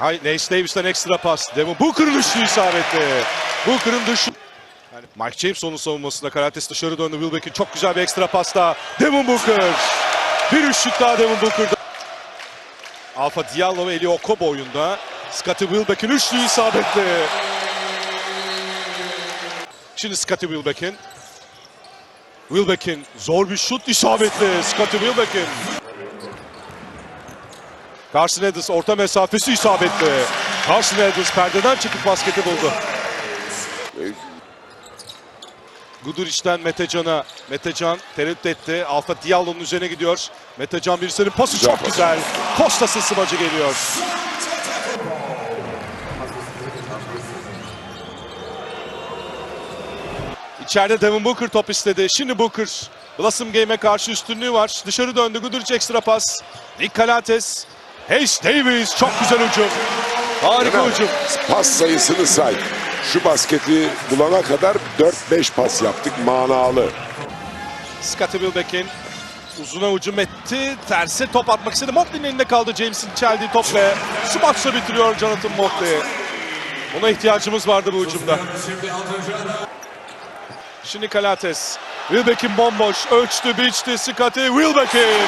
Nace Davis'ten ekstra pas. Devin Booker'ın üçlü isabetli. Booker'ın dışı. Yani Mike James onun savunmasında Karates dışarı döndü. Wilbeck'in çok güzel bir ekstra pasta. Devin Booker. Bir üçlük daha Devin Booker'da. Alfa Diallo ve Eli Okobo oyunda. Scottie Wilbeck'in üçlü isabetli. Şimdi Scottie Wilbeck'in. Wilbeck'in zor bir şut isabetli. Scottie Wilbeck'in. Carson Edwards orta mesafesi isabetli. Carson Edwards perdeden çıkıp basketi buldu. Guduric'den Metecan'a. Metecan tereddüt etti. Alfa Diallo'nun üzerine gidiyor. Metecan birisinin pası Güzel çok pas. güzel. Kostas'ın smacı geliyor. İçeride Devin Booker top istedi. Şimdi Booker. Blossom Game'e karşı üstünlüğü var. Dışarı döndü. Guduric ekstra pas. Nick Calates. Hayes Davis. Çok güzel hücum. Harika Hemen hücum. Pas sayısını say. Şu basketi bulana kadar 4-5 pas yaptık manalı. Scottie Wilbeck'in uzuna hücum etti. Terse top atmak istedi. Motley'nin elinde kaldı James'in çeldiği top ve smaçla bitiriyor Jonathan Motley. Ona ihtiyacımız vardı bu hücumda. Şimdi Kalates. Wilbeck'in bomboş. Ölçtü, biçti. Scottie Wilbeck'in.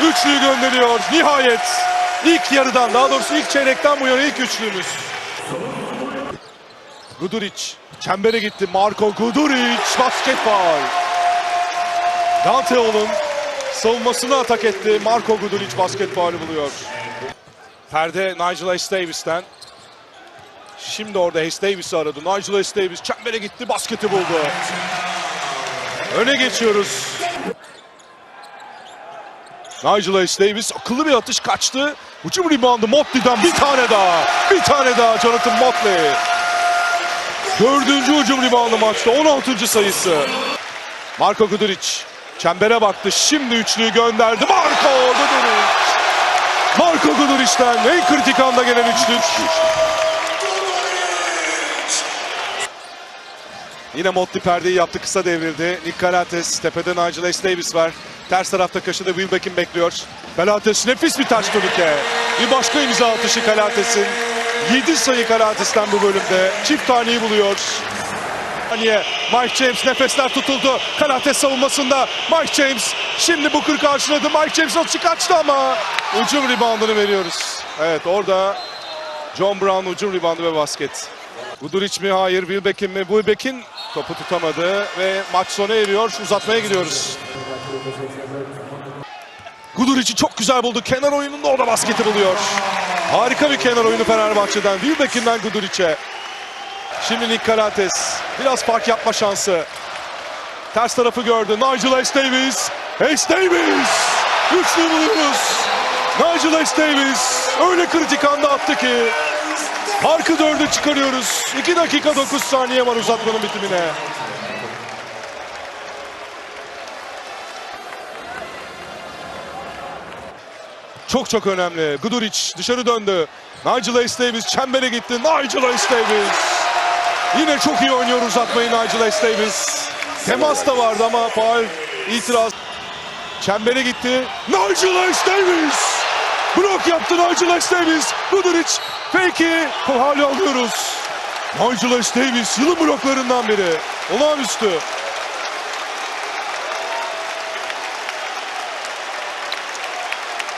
Üçlüyü gönderiyor. Nihayet. ilk yarıdan, daha doğrusu ilk çeyrekten bu yana ilk üçlüğümüz. Guduric. Çembere gitti. Marco Guduric. Basket foul. Danteol'un savunmasını atak etti. Marco Guduric basket faulü buluyor. Perde Nigel Hayes Davis'ten. Şimdi orada Hayes Davis'i aradı. Nigel Hayes Davis çembere gitti, basketi buldu. Öne geçiyoruz. Nigel Hayes Davis akıllı bir atış kaçtı. Hücum reboundu Motley'den bir tane daha. Bir tane daha Jonathan Motley. Dördüncü hücum reboundu maçta. 16. sayısı. Marco Guduric çembere baktı. Şimdi üçlüyü gönderdi. Marco Guduric. Marco Guduric'ten en kritik anda gelen üçlük. Yine Motley perdeyi yaptı kısa devirdi. Nick Calates tepede Nigel Hayes Davis var. Ters tarafta köşede Wilbeck'in bekliyor. Calates nefis bir taş turnike. Bir başka imza atışı Calates'in. 7 sayı Calates'ten bu bölümde. Çift taneyi buluyor. Saniye. Mike James nefesler tutuldu. Karates savunmasında. Mike James şimdi Booker karşıladı. Mike James atışı kaçtı ama ucum reboundını veriyoruz. Evet orada John Brown ucum reboundu ve basket. Guduric mi? Hayır. Wilbeck'in mi? Wilbeck'in topu tutamadı ve maç sona eriyor. Uzatmaya gidiyoruz. Guduric'i çok güzel buldu. Kenar oyununda o da basketi buluyor. Harika bir kenar oyunu Fenerbahçe'den. Wilbeck'inden Guduric'e. Şimdi Nick Calates. Biraz fark yapma şansı. Ters tarafı gördü. Nigel Hayes Davis. Hayes Davis. Üçlü buluyoruz. Nigel Hayes Davis. Öyle kritik anda attı ki. Farkı dörde çıkarıyoruz. 2 dakika 9 saniye var uzatmanın bitimine. Çok çok önemli. Guduric dışarı döndü. Nigel Hayes Davis çembere gitti. Nigel Hayes Davis. Yine çok iyi oynuyor uzatmayı Nigel Hayes Davis. Temas da vardı ama faal itiraz. Çembere gitti. Nigel Hayes Davis. Blok yaptı Nigel Hayes Davis. Guduric fake'i faali alıyoruz. Nigel Hayes Davis yılın bloklarından biri. Olağanüstü.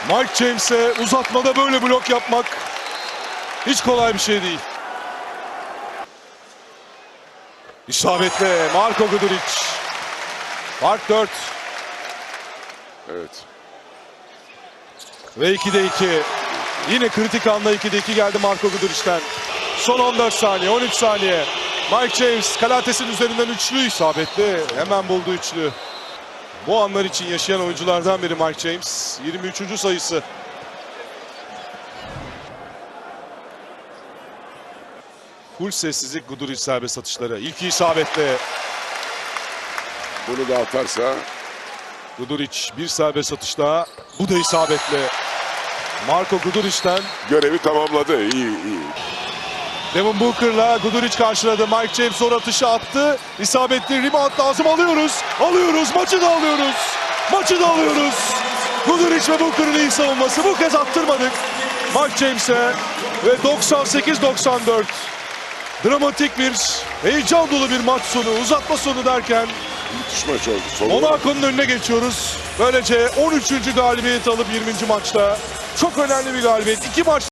Mike James'e uzatmada böyle blok yapmak hiç kolay bir şey değil. İsabetli Marco Guduric. Fark 4 Evet. ve 2'de 2. Yine kritik anda 2'de 2 geldi Marco Guduric'ten. Son 14 saniye, 13 saniye. Mike James Kalates'in üzerinden üçlü isabetli. Hemen buldu üçlü. Bu anlar için yaşayan oyunculardan biri Mike James. 23. sayısı. Full sessizlik Guduric serbest atışları. İlki isabetli. Bunu da atarsa Guduric bir serbest atış daha. Bu da isabetli. Marco Guduric'ten görevi tamamladı. İyi iyi. Devin Booker'la Guduric karşıladı. Mike James son atışı attı. İsabetli rebound lazım alıyoruz. Alıyoruz. Maçı da alıyoruz. Maçı da alıyoruz. Kuduric ve Booker'ın iyi savunması. Bu kez attırmadık. Mark James'e ve 98-94. Dramatik bir, heyecan dolu bir maç sonu, uzatma sonu derken Müthiş maç oldu. Monaco'nun önüne geçiyoruz. Böylece 13. galibiyet alıp 20. maçta. Çok önemli bir galibiyet. İki maç